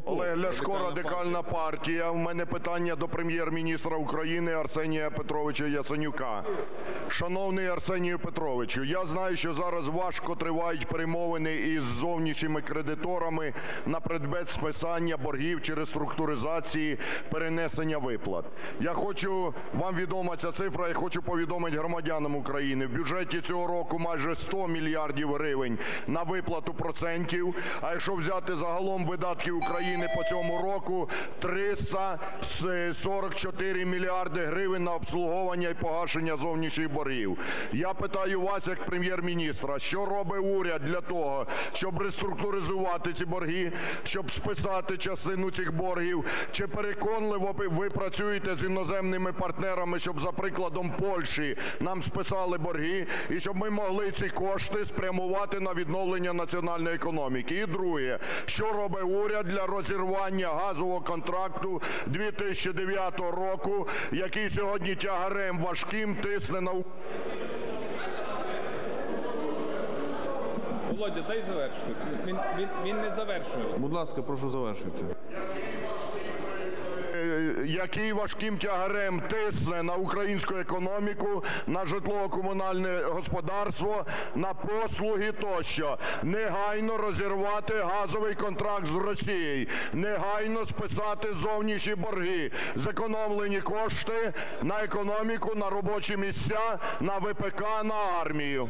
Попов. Олег Ляшко, Радикальна партія. У мене питання до прем'єр-міністра України Арсенія Петровича Яценюка. Шановний Арсенію Петровичу, я знаю, що зараз важко тривають перемовини із зовнішніми кредиторами на предмет списання боргів чи реструктуризації перенесення виплат. Я хочу вам відома ця цифра. Я хочу повідомити громадянам України. В бюджеті цього року майже 100 мільярдів гривень на виплату процентів. А якщо взяти загалом видатки України по цьому року 344 мільярди гривень на обслуговування і погашення зовнішніх боргів. Я питаю вас як прем'єр-міністра, що робить уряд для того, щоб реструктуризувати ці борги, щоб списати частину цих боргів? Чи переконливо ви- працюєте з іноземними партнерами, щоб за прикладом Польщі нам списали борги і щоб ми могли ці кошти спрямувати на відновлення національної економіки? І друге, що робить уряд для розірвання газового контракту 2009 року, який сьогодні тягарем важким тисне на? Володя, дай завершити. Він, він, він не завершує. Будь ласка, прошу завершити. Який важким тягарем тисне на українську економіку, на житлово-комунальне господарство, на послуги тощо. Негайно розірвати газовий контракт з Росією, негайно списати зовнішні борги, зекономлені кошти на економіку, на робочі місця, на ВПК, на армію.